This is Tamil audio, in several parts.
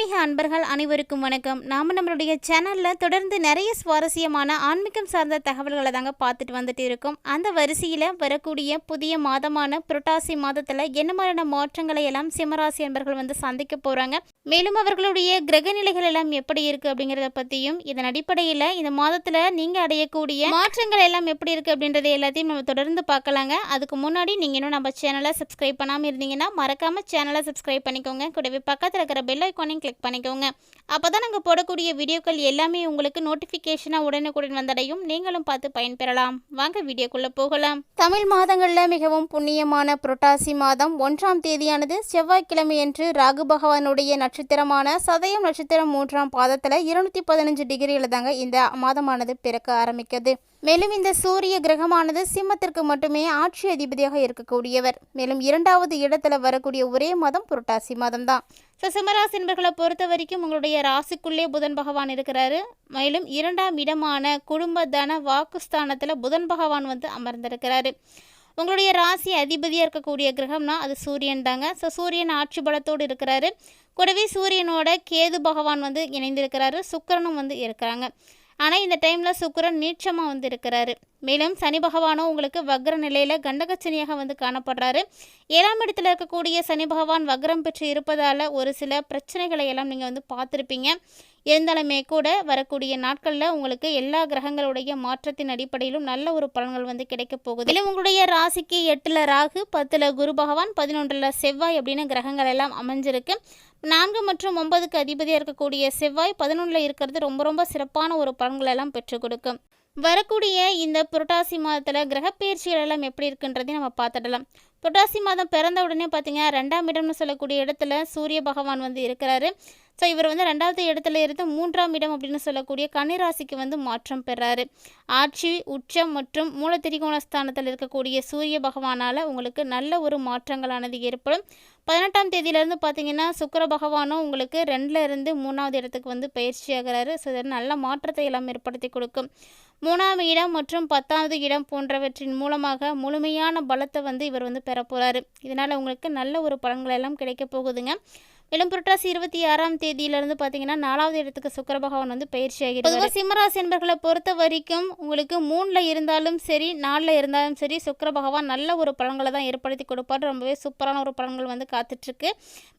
ஆன்மீக அன்பர்கள் அனைவருக்கும் வணக்கம். நாம் நம்மளுடைய சேனலில் தொடர்ந்து நிறைய சுவாரஸ்யமான ஆன்மீகம் சார்ந்த தகவல்களை தாங்க பார்த்துட்டு வந்துட்டு இருக்கோம். அந்த வரிசையில் வரக்கூடிய புதிய மாதமான புரட்டாசி மாதத்தில் என்ன மாதிரியான மாற்றங்களை எல்லாம் சிம்மராசி அன்பர்கள் வந்து சந்திக்க போகிறாங்க மேலும் அவர்களுடைய கிரக நிலைகள் எல்லாம் எப்படி இருக்குது அப்படிங்கிறத பற்றியும் இதன் அடிப்படையில் இந்த மாதத்தில் நீங்கள் அடையக்கூடிய மாற்றங்கள் எல்லாம் எப்படி இருக்குது அப்படின்றத எல்லாத்தையும் நம்ம தொடர்ந்து பார்க்கலாங்க. அதுக்கு முன்னாடி நீங்கள் இன்னும் நம்ம சேனலை சப்ஸ்கிரைப் பண்ணாமல் இருந்தீங்கன்னா மறக்காமல் சேனலை சப்ஸ்கிரைப் பண்ணிக்கோங்க. கூடவே பக்கத்தில் இருக்கிற பெல் ஐக்கானையும் கிளிக் பண்ணிக்கோங்க. அப்போ தான் நாங்கள் போடக்கூடிய வீடியோக்கள் எல்லாமே உங்களுக்கு நோட்டிஃபிகேஷனாக உடனுக்குடன் வந்தடையும். நீங்களும் பார்த்து பயன்பெறலாம். வாங்க வீடியோக்குள்ளே போகலாம். தமிழ் மாதங்களில் மிகவும் புண்ணியமான புரட்டாசி மாதம் ஒன்றாம் தேதியானது செவ்வாய்க்கிழமையன்று ராகு பகவானுடைய நட்சத்திரமான சதயம் நட்சத்திரம் மூன்றாம் பாதத்தில் இருநூற்றி பதினஞ்சு டிகிரியில் தாங்க இந்த மாதமானது பிறக்க ஆரம்பிக்குது. மேலும் இந்த சூரிய கிரகமானது சிம்மத்திற்கு மட்டுமே ஆட்சி அதிபதியாக இருக்கக்கூடியவர். மேலும் இரண்டாவது இடத்துல வரக்கூடிய ஒரே மாதம் புரட்டாசி மாதம் தான் ஸோ சிம்மராசி என்பர்களை பொறுத்த வரைக்கும் உங்களுடைய ராசிக்குள்ளே புதன் பகவான் இருக்கிறாரு. மேலும் இரண்டாம் இடமான குடும்ப தன வாக்குஸ்தானத்தில் புதன் பகவான் வந்து அமர்ந்திருக்கிறாரு. உங்களுடைய ராசி அதிபதியாக இருக்கக்கூடிய கிரகம்னா அது சூரியன் தாங்க. ஸோ சூரியன் ஆட்சி பலத்தோடு இருக்கிறாரு. கூடவே சூரியனோட கேது பகவான் வந்து இணைந்திருக்கிறாரு. சுக்கிரனும் வந்து இருக்கிறாங்க. ஆனால் இந்த டைமில் சுக்கரன் நீட்சமாக வந்து இருக்கிறாரு மேலும் சனி பகவானும் உங்களுக்கு வக்ர நிலையில் கண்டகச்சனியாக வந்து காணப்படுறாரு. ஏழாம் இடத்துல இருக்கக்கூடிய சனி பகவான் வக்ரம் பெற்று இருப்பதால் ஒரு சில பிரச்சனைகளை எல்லாம் நீங்கள் வந்து பார்த்துருப்பீங்க. இருந்தாலுமே கூட வரக்கூடிய நாட்களில் உங்களுக்கு எல்லா கிரகங்களுடைய மாற்றத்தின் அடிப்படையிலும் நல்ல ஒரு பலன்கள் வந்து கிடைக்க போகுது. இல்லை உங்களுடைய ராசிக்கு எட்டில் ராகு பத்தில் குரு பகவான் பதினொன்றில் செவ்வாய் அப்படின்னு கிரகங்கள் எல்லாம் அமைஞ்சிருக்கு. நான்கு மற்றும் ஒன்பதுக்கு அதிபதியாக இருக்கக்கூடிய செவ்வாய் பதினொன்றில் இருக்கிறது ரொம்ப ரொம்ப சிறப்பான ஒரு பலன்கள் எல்லாம் பெற்றுக் கொடுக்கும். வரக்கூடிய இந்த புரட்டாசி மாதத்தில் கிரகப்பெயர்ச்சிகள் எல்லாம் எப்படி இருக்குன்றதையும் நம்ம பார்த்துடலாம். புரட்டாசி மாதம் பிறந்த உடனே பார்த்தீங்கன்னா ரெண்டாம் இடம்னு சொல்லக்கூடிய இடத்துல சூரிய பகவான் வந்து இருக்கிறாரு. ஸோ இவர் வந்து ரெண்டாவது இடத்துல இருந்து மூன்றாம் இடம் அப்படின்னு சொல்லக்கூடிய கன்னிராசிக்கு வந்து மாற்றம் பெறாரு. ஆட்சி உச்சம் மற்றும் மூல திரிகோணஸ்தானத்தில் இருக்கக்கூடிய சூரிய பகவானால் உங்களுக்கு நல்ல ஒரு மாற்றங்களானது ஏற்படும். பதினெட்டாம் தேதியிலேருந்து பார்த்தீங்கன்னா சுக்கர பகவானும் உங்களுக்கு ரெண்டில் இருந்து மூணாவது இடத்துக்கு வந்து பயிற்சி ஆகிறாரு. ஸோ இது நல்ல மாற்றத்தை எல்லாம் ஏற்படுத்தி கொடுக்கும். மூணாம் இடம் மற்றும் பத்தாவது இடம் போன்றவற்றின் மூலமாக முழுமையான பலத்தை வந்து இவர் வந்து பெற போகிறாரு இதனால் உங்களுக்கு நல்ல ஒரு பலன்கள் எல்லாம் கிடைக்க போகுதுங்க. மேலும் புரட்டாசி இருபத்தி ஆறாம் தேதியிலிருந்து பார்த்தீங்கன்னா நாலாவது இடத்துக்கு சுக்கர பகவான் வந்து பயிற்சி ஆகிறது பொதுவாக சிம்மராசி என்பர்களை பொறுத்த வரைக்கும் உங்களுக்கு மூணில் இருந்தாலும் சரி நாலில் இருந்தாலும் சரி சுக்கர பகவான் நல்ல ஒரு பலன்களை தான் ஏற்படுத்தி கொடுப்பார். ரொம்பவே சூப்பரான ஒரு பலன்கள் வந்து காத்துட்ருக்கு.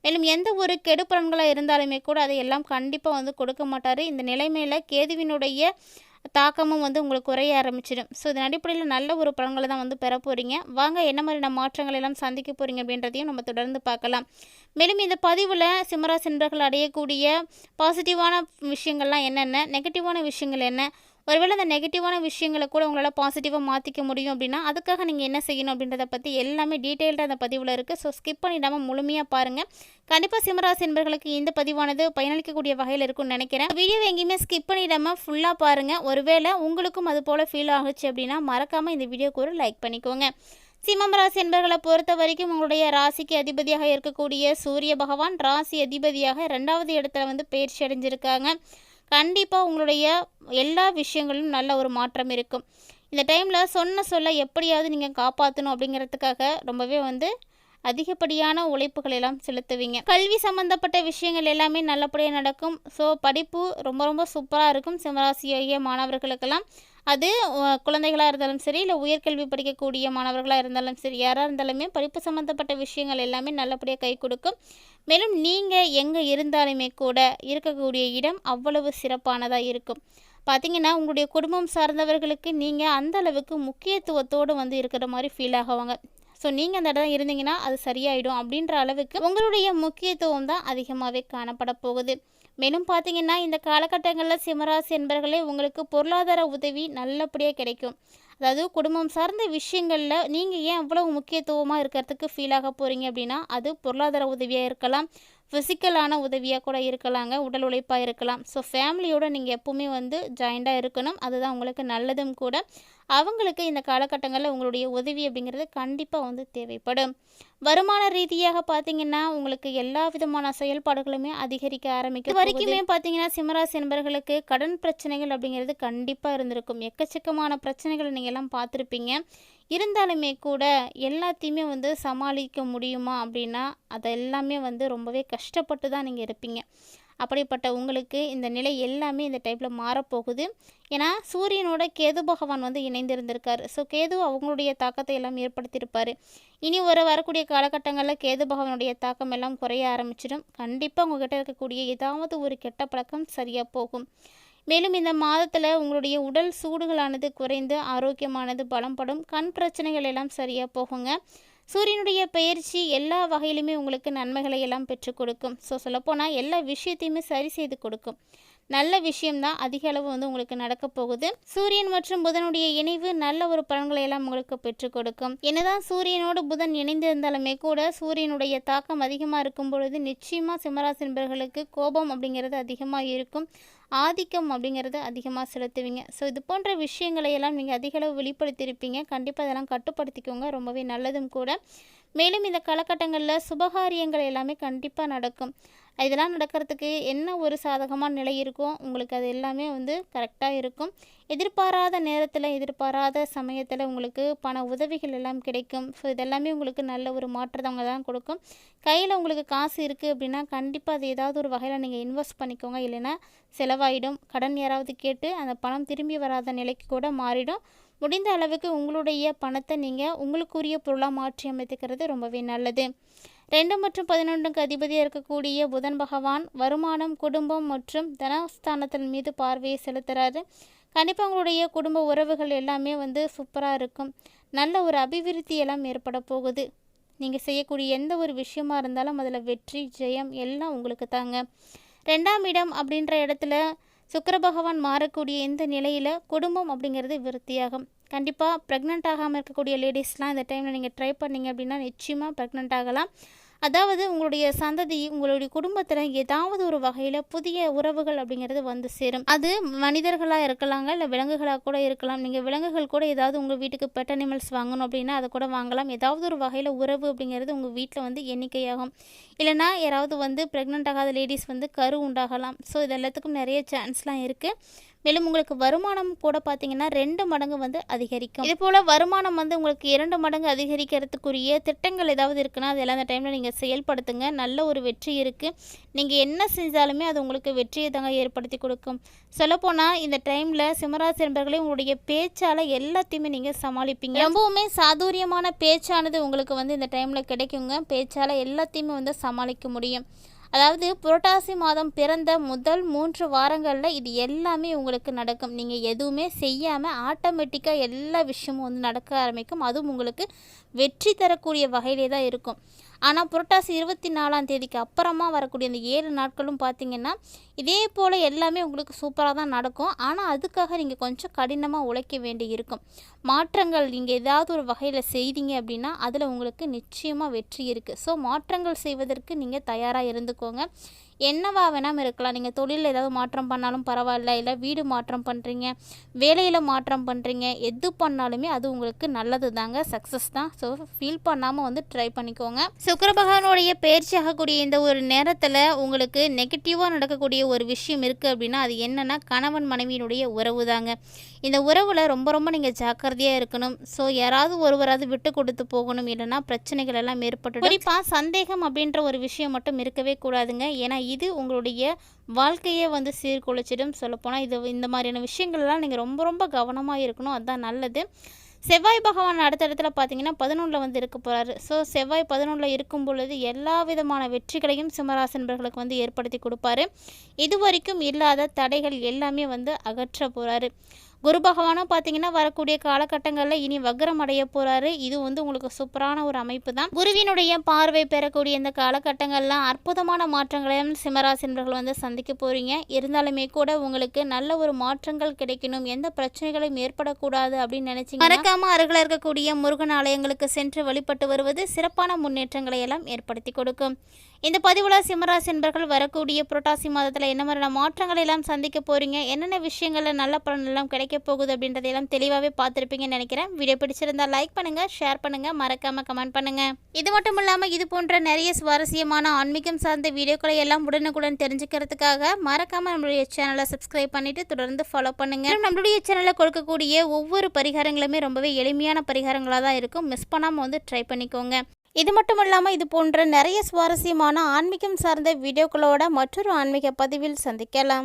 மேலும் எந்த ஒரு கெடு பலன்களாக இருந்தாலுமே கூட அதை எல்லாம் கண்டிப்பாக வந்து கொடுக்க மாட்டார். இந்த நிலைமையில் கேதுவினுடைய தாக்கமும் வந்து உங்களுக்கு குறைய ஆரம்பிச்சிடும். ஸோ இதன் அடிப்படையில் நல்ல ஒரு பலன்களை தான் வந்து பெற போகிறீங்க வாங்க என்ன மாதிரியான மாற்றங்கள் எல்லாம் சந்திக்க போகிறீங்க அப்படின்றதையும் நம்ம தொடர்ந்து பார்க்கலாம். மேலும் இந்த பதிவில் சிம்மராசி நண்பர்கள் அடையக்கூடிய பாசிட்டிவான விஷயங்கள்லாம் என்னென்ன நெகட்டிவான விஷயங்கள் என்ன ஒருவேளை அந்த நெகட்டிவான விஷயங்களை கூட உங்களால் பாசிட்டிவாக மாற்றிக்க முடியும் அப்படின்னா அதுக்காக நீங்கள் என்ன செய்யணும் அப்படின்றத பற்றி எல்லாமே டீட்டெயில்டாக அந்த பதிவில் இருக்குது ஸோ ஸ்கிப் பண்ணிடாமல் முழுமையாக பாருங்கள் கண்டிப்பாக சிம்மராசி என்பர்களுக்கு இந்த பதிவானது பயனளிக்கக்கூடிய வகையில் இருக்கும்னு நினைக்கிறேன். வீடியோ எங்கேயுமே ஸ்கிப் பண்ணிடாமல் ஃபுல்லாக பாருங்கள் ஒருவேளை உங்களுக்கும் அது போல் ஃபீல் ஆகுச்சு அப்படின்னா மறக்காமல் இந்த வீடியோக்கு ஒரு லைக் பண்ணிக்கோங்க. சிம்மம் ராசி என்பர்களை பொறுத்த வரைக்கும் உங்களுடைய ராசிக்கு அதிபதியாக இருக்கக்கூடிய சூரிய பகவான் ராசி அதிபதியாக ரெண்டாவது இடத்துல வந்து பயிற்சி அடைஞ்சிருக்காங்க. கண்டிப்பாக உங்களுடைய எல்லா விஷயங்களும் நல்ல ஒரு மாற்றம் இருக்கும். இந்த டைமில் சொன்ன சொல்ல எப்படியாவது நீங்கள் காப்பாற்றணும் அப்படிங்கிறதுக்காக ரொம்பவே வந்து அதிகப்படியான உழைப்புகள் எல்லாம் செலுத்துவீங்க. கல்வி சம்மந்தப்பட்ட விஷயங்கள் எல்லாமே நல்லபடியாக நடக்கும். ஸோ படிப்பு ரொம்ப ரொம்ப சூப்பராக இருக்கும். சிம்மராசிய மாணவர்களுக்கெல்லாம். அது குழந்தைகளாக இருந்தாலும் சரி இல்லை உயர்கல்வி படிக்கக்கூடிய மாணவர்களாக இருந்தாலும் சரி யாராக இருந்தாலுமே படிப்பு சம்மந்தப்பட்ட விஷயங்கள் எல்லாமே நல்லபடியாக கை கொடுக்கும். மேலும் நீங்கள் எங்கே இருந்தாலுமே கூட இருக்கக்கூடிய இடம் அவ்வளவு சிறப்பானதாக இருக்கும். பார்த்தீங்கன்னா உங்களுடைய குடும்பம் சார்ந்தவர்களுக்கு நீங்கள் அந்த அளவுக்கு முக்கியத்துவத்தோடு வந்து இருக்கிற மாதிரி ஃபீல் ஆகுவாங்க. ஸோ நீங்கள் அந்த இடம் இருந்தீங்கன்னா அது சரியாயிடும் அப்படின்ற அளவுக்கு உங்களுடைய முக்கியத்துவம் தான் அதிகமாகவே காணப்பட போகுது. மேலும் பார்த்தீங்கன்னா இந்த காலகட்டங்களில் சிம்மராசி என்பர்களே உங்களுக்கு பொருளாதார உதவி நல்லபடியாக கிடைக்கும். அதாவது குடும்பம் சார்ந்த விஷயங்களில் நீங்கள் ஏன் அவ்வளவு முக்கியத்துவமாக இருக்கிறதுக்கு ஃபீல் ஆக போகிறீங்க அப்படின்னா அது பொருளாதார உதவியாக இருக்கலாம். ஃபிசிக்கலான உதவியாக கூட இருக்கலாங்க. உடல் உழைப்பாக இருக்கலாம். ஸோ ஃபேமிலியோடு நீங்கள் எப்போவுமே வந்து ஜாயிண்டாக இருக்கணும். அதுதான் உங்களுக்கு நல்லதும் கூட. அவங்களுக்கு இந்த காலகட்டங்களில் உங்களுடைய உதவி அப்படிங்கிறது கண்டிப்பாக வந்து தேவைப்படும். வருமான ரீதியாக பார்த்தீங்கன்னா உங்களுக்கு எல்லா விதமான செயல்பாடுகளுமே அதிகரிக்க ஆரம்பிக்கும். வரைக்குமே பார்த்தீங்கன்னா சிம்மராசி என்பர்களுக்கு கடன் பிரச்சனைகள் அப்படிங்கிறது கண்டிப்பாக இருந்திருக்கும். எக்கச்சக்கமான பிரச்சனைகளை நீங்கள் எல்லாம் பார்த்துருப்பீங்க. இருந்தாலுமே கூட எல்லாத்தையுமே வந்து சமாளிக்க முடியுமா அப்படின்னா அது எல்லாமே வந்து ரொம்பவே கஷ்டப்பட்டு தான் நீங்கள் இருப்பீங்க. அப்படிப்பட்ட உங்களுக்கு இந்த நிலை எல்லாமே இந்த டைப்பில் மாறப்போகுது. ஏன்னா சூரியனோட கேது பகவான் வந்து இணைந்திருந்திருக்கார். ஸோ கேது அவங்களுடைய தாக்கத்தை எல்லாம் ஏற்படுத்தியிருப்பார். இனி ஒரு வரக்கூடிய காலகட்டங்களில் கேது பகவானுடைய தாக்கம் எல்லாம் குறைய ஆரம்பிச்சிடும். கண்டிப்பாக உங்ககிட்ட இருக்கக்கூடிய ஏதாவது ஒரு கெட்ட பழக்கம் சரியாக போகும். மேலும் இந்த மாதத்தில் உங்களுடைய உடல் சூடுகளானது குறைந்து ஆரோக்கியமானது பலம்படும் கண் பிரச்சனைகள் எல்லாம் சரியாக போகுங்க. சூரியனுடைய பயிற்சி எல்லா வகையிலுமே உங்களுக்கு நன்மைகளை எல்லாம் பெற்றுக் கொடுக்கும். ஸோ சொல்லப்போனால் எல்லா விஷயத்தையுமே சரி செய்து கொடுக்கும். நல்ல விஷயம்தான் அதிக அளவு வந்து உங்களுக்கு நடக்க போகுது. சூரியன் மற்றும் புதனுடைய இணைவு நல்ல ஒரு பலன்களை எல்லாம் உங்களுக்கு பெற்றுக் கொடுக்கும். என்னதான் சூரியனோடு புதன் இணைந்து இருந்தாலுமே கூட சூரியனுடைய தாக்கம் அதிகமாக இருக்கும் பொழுது நிச்சயமாக சிம்மராசி நண்பர்களுக்கு கோபம் அப்படிங்கிறது அதிகமாக இருக்கும். ஆதிக்கம் அப்படிங்கிறது அதிகமாக செலுத்துவீங்க. ஸோ இது போன்ற விஷயங்களை எல்லாம் நீங்கள் அதிகளவு வெளிப்படுத்தியிருப்பீங்க. கண்டிப்பாக அதெல்லாம் கட்டுப்படுத்திக்கோங்க. ரொம்பவே நல்லதும் கூட. மேலும் இந்த காலகட்டங்களில் சுபகாரியங்கள் எல்லாமே கண்டிப்பாக நடக்கும். இதெல்லாம் நடக்கிறதுக்கு என்ன ஒரு சாதகமான நிலை இருக்கோ உங்களுக்கு அது எல்லாமே வந்து கரெக்டாக இருக்கும். எதிர்பாராத நேரத்தில் எதிர்பாராத சமயத்தில் உங்களுக்கு பண உதவிகள் எல்லாம் கிடைக்கும். ஸோ இதெல்லாமே உங்களுக்கு நல்ல ஒரு மாற்றத்தவங்க தான் கொடுக்கும். கையில் உங்களுக்கு காசு இருக்குது அப்படின்னா கண்டிப்பாக அது ஏதாவது ஒரு வகையில் நீங்கள் இன்வெஸ்ட் பண்ணிக்கோங்க. இல்லைன்னா செலவாயிடும். கடன் யாராவது கேட்டு அந்த பணம் திரும்பி வராத நிலைக்கு கூட மாறிடும். முடிந்த அளவுக்கு உங்களுடைய பணத்தை நீங்கள் உங்களுக்குரிய பொருளாக மாற்றி அமைத்துக்கிறது ரொம்பவே நல்லது. ரெண்டு மற்றும் பதினொன்றுக்கு அதிபதியாக இருக்கக்கூடிய புதன் பகவான் வருமானம் குடும்பம் மற்றும் தனஸ்தானத்தின் மீது பார்வையை செலுத்துகிறாரு கண்டிப்பாக உங்களுடைய குடும்ப உறவுகள் எல்லாமே வந்து சூப்பராக இருக்கும். நல்ல ஒரு அபிவிருத்தி எல்லாம் ஏற்பட போகுது. நீங்கள் செய்யக்கூடிய எந்த ஒரு விஷயமா இருந்தாலும் அதில் வெற்றி ஜெயம் எல்லாம் உங்களுக்கு தாங்க. ரெண்டாம் இடம் அப்படின்ற இடத்துல சுக்கர பகவான் மாறக்கூடிய இந்த நிலையில் குடும்பம் அப்படிங்கிறது விருத்தியாகும். கண்டிப்பாக ப்ரெக்னென்ட் ஆகாமல் இருக்கக்கூடிய லேடிஸ்லாம் இந்த டைமில் நீங்கள் ட்ரை பண்ணிங்க அப்படின்னா நிச்சயமாக ப்ரெக்னென்ட் ஆகலாம். அதாவது உங்களுடைய சந்ததி உங்களுடைய குடும்பத்தில் ஏதாவது ஒரு வகையில் புதிய உறவுகள் அப்படிங்கிறது வந்து சேரும். அது மனிதர்களாக இருக்கலாங்க இல்லை விலங்குகளாக கூட இருக்கலாம். நீங்கள் விலங்குகள் கூட ஏதாவது உங்கள் வீட்டுக்கு பெட் அனிமல்ஸ் வாங்கணும் அப்படின்னா அதை கூட வாங்கலாம். ஏதாவது ஒரு வகையில் உறவு அப்படிங்கிறது உங்கள் வீட்டில் வந்து எண்ணிக்கையாகும். இல்லைனா யாராவது வந்து ப்ரெக்னென்ட் ஆகாத லேடிஸ் வந்து கரு உண்டாகலாம். ஸோ இது எல்லாத்துக்கும் நிறைய சான்ஸ்லாம் இருக்குது மேலும் உங்களுக்கு வருமானம் கூட பார்த்தீங்கன்னா ரெண்டு மடங்கு வந்து அதிகரிக்கும். இதே போல் வருமானம் வந்து உங்களுக்கு இரண்டு மடங்கு அதிகரிக்கிறதுக்குரிய திட்டங்கள் ஏதாவது இருக்குன்னா அதெல்லாம் அந்த டைமில் நீங்கள் செயல்படுத்துங்க. நல்ல ஒரு வெற்றி இருக்குது நீங்கள் என்ன செஞ்சாலுமே அது உங்களுக்கு வெற்றியை தாங்க ஏற்படுத்தி கொடுக்கும். சொல்லப்போனால் இந்த டைமில் சிம்மராசி நண்பர்களே உங்களுடைய பேச்சால் எல்லாத்தையுமே நீங்கள் சமாளிப்பீங்க. ரொம்பவுமே சாதுரியமான பேச்சானது உங்களுக்கு வந்து இந்த டைமில் கிடைக்குங்க. பேச்சால் எல்லாத்தையுமே வந்து சமாளிக்க முடியும். அதாவது புரட்டாசி மாதம் பிறந்த முதல் மூன்று வாரங்களில் இது எல்லாமே உங்களுக்கு நடக்கும். நீங்கள் எதுவுமே செய்யாமல் ஆட்டோமேட்டிக்காக எல்லா விஷயமும் வந்து நடக்க ஆரம்பிக்கும். அதுவும் உங்களுக்கு வெற்றி தரக்கூடிய வகையிலே தான் இருக்கும். ஆனால் புரட்டாசி இருபத்தி நாலாம் தேதிக்கு அப்புறமா வரக்கூடிய அந்த ஏழு நாட்களும் பார்த்தீங்கன்னா இதே போல் எல்லாமே உங்களுக்கு சூப்பராக தான் நடக்கும். ஆனால் அதுக்காக நீங்கள் கொஞ்சம் கடினமாக உழைக்க வேண்டி இருக்கும். மாற்றங்கள் நீங்கள் ஏதாவது ஒரு வகையில் செய்தீங்க அப்படின்னா அதில் உங்களுக்கு நிச்சயமாக வெற்றி இருக்குது ஸோ மாற்றங்கள் செய்வதற்கு நீங்கள் தயாராக இருந்துக்கோங்க. என்னவா வேணாமல் இருக்கலாம். நீங்கள் தொழிலில் ஏதாவது மாற்றம் பண்ணாலும் பரவாயில்ல. இல்லை வீடு மாற்றம் பண்ணுறீங்க வேலையில் மாற்றம் பண்ணுறீங்க எது பண்ணாலுமே அது உங்களுக்கு நல்லது தாங்க சக்ஸஸ் தான். ஸோ ஃபீல் பண்ணாமல் வந்து ட்ரை பண்ணிக்கோங்க. சுக்கர பகவானுடைய பயிற்சி ஆகக்கூடிய இந்த ஒரு நேரத்தில் உங்களுக்கு நெகட்டிவாக நடக்கக்கூடிய ஒரு விஷயம் இருக்குது அப்படின்னா அது என்னென்னா கணவன் மனைவியினுடைய உறவு தாங்க இந்த உறவில் ரொம்ப ரொம்ப நீங்கள் ஜாக்கிரதையாக இருக்கணும். ஸோ யாராவது ஒருவராது விட்டு கொடுத்து போகணும். இல்லைன்னா பிரச்சனைகள் எல்லாம் ஏற்பட்டு குறிப்பாக சந்தேகம் அப்படின்ற ஒரு விஷயம் மட்டும் இருக்கவே கூடாதுங்க. ஏன்னா இது உங்களுடைய வாழ்க்கையே வந்து சீர்குலைச்சிடும் சொல்லப்போனால் இது இந்த மாதிரியான விஷயங்கள்லாம் நீங்கள் ரொம்ப ரொம்ப கவனமாக இருக்கணும். அதுதான் நல்லது. செவ்வாய் பகவான் அடுத்த இடத்துல பார்த்தீங்கன்னா பதினொன்றில் வந்து இருக்க போகிறாரு ஸோ செவ்வாய் பதினொன்றில் இருக்கும் பொழுது எல்லா விதமான வெற்றிகளையும் சிம்மராசன்பர்களுக்கு வந்து ஏற்படுத்தி கொடுப்பாரு. இது வரைக்கும் இல்லாத தடைகள் எல்லாமே வந்து அகற்ற போகிறாரு குரு பகவானும் பார்த்தீங்கன்னா வரக்கூடிய காலகட்டங்களில் இனி வக்ரம் அடைய போகிறாரு இது வந்து உங்களுக்கு சூப்பரான ஒரு அமைப்பு தான் குருவினுடைய பார்வை பெறக்கூடிய இந்த காலகட்டங்கள்ல அற்புதமான மாற்றங்களையும் சிம்மராசினர்கள் வந்து சந்திக்க போகிறீங்க இருந்தாலுமே கூட உங்களுக்கு நல்ல ஒரு மாற்றங்கள் கிடைக்கணும். எந்த பிரச்சனைகளும் ஏற்படக்கூடாது அப்படின்னு நினைச்சீங்க மறக்காம அருகில் இருக்கக்கூடிய முருகன் ஆலயங்களுக்கு சென்று வழிபட்டு வருவது சிறப்பான முன்னேற்றங்களை எல்லாம் ஏற்படுத்தி கொடுக்கும். இந்த பதிவில் சிம்மராசி என்பர்கள் வரக்கூடிய புரட்டாசி மாதத்தில் என்ன மாதிரியான மாற்றங்களை எல்லாம் சந்திக்க போகிறீங்க என்னென்ன விஷயங்களில் நல்ல பலன் எல்லாம் கிடைக்கும் கிடைக்க போகுது அப்படின்றதையெல்லாம் தெளிவாகவே பார்த்துருப்பீங்கன்னு நினைக்கிறேன். வீடியோ பிடிச்சிருந்தா லைக் பண்ணுங்கள் ஷேர் பண்ணுங்கள் மறக்காமல் கமெண்ட் பண்ணுங்கள் இது மட்டும் இல்லாமல் இது போன்ற நிறைய சுவாரஸ்யமான ஆன்மீகம் சார்ந்த வீடியோக்களை எல்லாம் உடனுக்குடன் தெரிஞ்சுக்கிறதுக்காக மறக்காமல் நம்மளுடைய சேனலை சப்ஸ்கிரைப் பண்ணிவிட்டு தொடர்ந்து ஃபாலோ பண்ணுங்கள் நம்மளுடைய சேனலில் கொடுக்கக்கூடிய ஒவ்வொரு பரிகாரங்களுமே ரொம்பவே எளிமையான பரிகாரங்களாக தான் இருக்கும். மிஸ் பண்ணாமல் வந்து ட்ரை பண்ணிக்கோங்க. இது மட்டும் இல்லாமல் இது போன்ற நிறைய சுவாரஸ்யமான ஆன்மீகம் சார்ந்த வீடியோக்களோட மற்றொரு ஆன்மீக பதிவில் சந்திக்கலாம்.